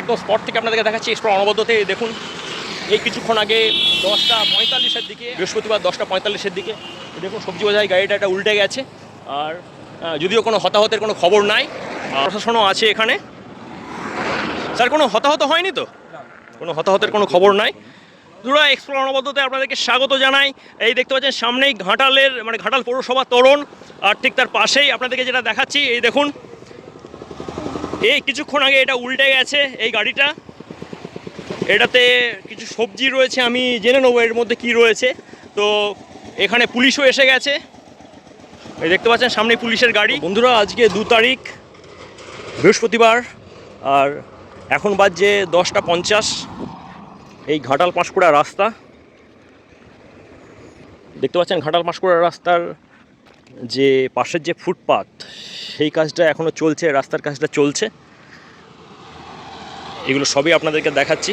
একদম স্পট থেকে আপনাদেরকে দেখাচ্ছি এক্সপ্লোর অনবদ্যতে দেখুন। এই কিছুক্ষণ আগে দশটা পঁয়তাল্লিশের দিকে, বৃহস্পতিবার দশটা পঁয়তাল্লিশের দিকে দেখুন সবজি বাজার গাড়িটা একটা উল্টে গেছে। আর যদিও কোনো হতাহতের কোনো খবর নাই প্রশাসনও আছে এখানে। স্যার, কোনো হতাহত হয়নি তো? কোনো হতাহতের কোনো খবর নাই। দুরা এক্সপ্লোর অনবদ্যতে আপনাদেরকে স্বাগত জানাই। এই দেখতে পাচ্ছেন সামনেই ঘাটালের মানে ঘাটাল পৌরসভা তরণ, আর ঠিক তার পাশেই আপনাদেরকে যেটা দেখাচ্ছি, এই দেখুন এই কিছুক্ষণ আগে এটা উল্টে গেছে এই গাড়িটা। এটাতে কিছু সবজি রয়েছে, আমি জেনে নেব এর মধ্যে কি রয়েছে। তো এখানে পুলিশও এসে গেছে। এই দেখতে পাচ্ছেন সামনে পুলিশের গাড়ি। বন্ধুরা, আজকে দু তারিখ, বৃহস্পতিবার, আর এখন বাজছে দশটা পঞ্চাশ। এই ঘাটাল পাঁশকুড়া রাস্তা। দেখতে পাচ্ছেন ঘাটাল পাঁশকুড়া রাস্তার যে পাশের যে ফুটপাত, সেই কাজটা এখনও চলছে, রাস্তার কাজটা চলছে। এগুলো সবই আপনাদেরকে দেখাচ্ছি।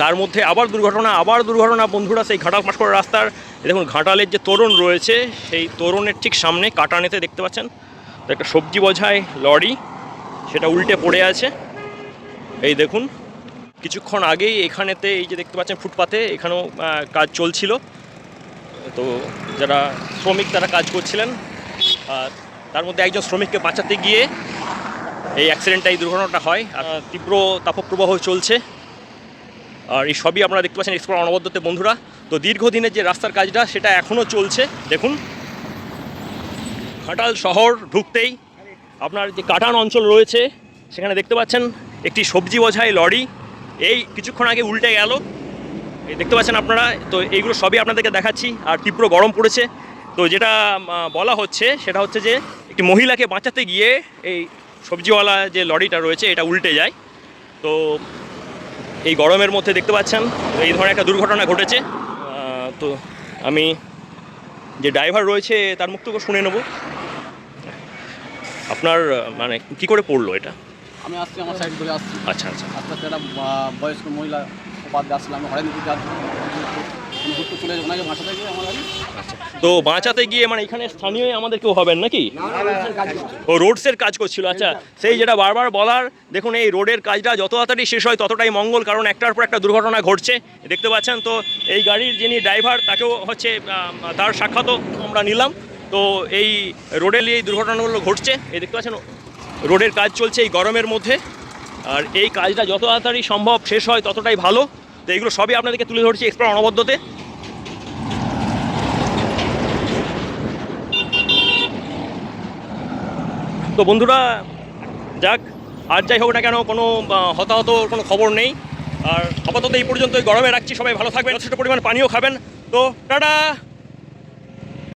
তার মধ্যে আবার দুর্ঘটনা আবার দুর্ঘটনা বন্ধুরা, সেই ঘাটাল পাঁশকুড়া রাস্তার দেখুন, ঘাটালের যে তোরণ রয়েছে, সেই তোরণের ঠিক সামনে কাটানেতে দেখতে পাচ্ছেন। একটা সবজি বোঝায় লরি, সেটা উল্টে পড়ে আছে। এই দেখুন, কিছুক্ষণ আগেই এখানেতে এই যে দেখতে পাচ্ছেন ফুটপাতে, এখানেও কাজ চলছিল। তো যারা শ্রমিক তারা কাজ করছিলেন, আর তার মধ্যে একজন শ্রমিককে বাঁচাতে গিয়ে এই অ্যাক্সিডেন্টটা এই দুর্ঘটনাটা হয়, আর তীব্র তাপপ্রবাহ চলছে। আর এই সবই আপনারা দেখতে পাচ্ছেন এক্সপ্লোর অনবদ্যতে বন্ধুরা। তো দীর্ঘদিনের যে রাস্তার কাজটা, সেটা এখনও চলছে। দেখুন, ঘাটাল শহর ঢুকতেই আপনার যে কাটান অঞ্চল রয়েছে, সেখানে দেখতে পাচ্ছেন একটি সবজি বোঝাই লরি। এই কিছুক্ষণ আগে উল্টে গেল। দেখতে পাচ্ছেন আপনারা তো এইগুলো সবই আপনাদেরকে দেখাচ্ছি আর তীব্র গরম পড়েছে। তো যেটা বলা হচ্ছে সেটা হচ্ছে যে একটি মহিলাকে বাঁচাতে গিয়ে এই সবজিওয়ালা যে লরিটা রয়েছে এটা উল্টে যায়। তো এই গরমের মধ্যে দেখতে পাচ্ছেন এই ধরনের একটা দুর্ঘটনা ঘটেছে। তো আমি যে ড্রাইভার রয়েছে তার মুখ থেকে শুনে নেব। আপনার মানে কি করে পড়ল এটা? আমি আসছি আমার সাইড ধরে আসছি। আচ্ছা আচ্ছা। আস্তে আস্তে একটা বয়স্ক মহিলা আমি হরেন চলে ওনাকে আমার তো বাঁচাতে গিয়ে মানে এখানে স্থানীয় আমাদের কেউ হবেন নাকি? ও রোডসের কাজ করছিল আচ্ছা। সেই যেটা বারবার বলার দেখুন এই রোডের কাজটা যত তাড়াতাড়ি শেষ হয় ততটাই মঙ্গল কারণ একটার পর একটা দুর্ঘটনা ঘটছে। দেখতে পাচ্ছেন তো এই গাড়ির যিনি ড্রাইভার তাকেও হচ্ছে তার সাক্ষাৎও আমরা নিলাম। তো এই রোডের এই দুর্ঘটনাগুলো ঘটছে। এই দেখতে পাচ্ছেন রোডের কাজ চলছে এই গরমের মধ্যে। আর এই কাজটা যত তাড়াতাড়ি সম্ভব শেষ হয় ততটাই ভালো। তো এইগুলো সবই আপনাদেরকে তুলে ধরছি এক্সপ্লোর অনবদ্যতে। তো বন্ধুরা, যাক আর যাই হোক না কেন, কোনো হতাহত, কোনো খবর নেই। আর আপাতত এই পর্যন্ত গরমে রাখছি, সবাই ভালো থাকবেন, যথেষ্ট পরিমাণ পানিও খাবেন। তো টাটা!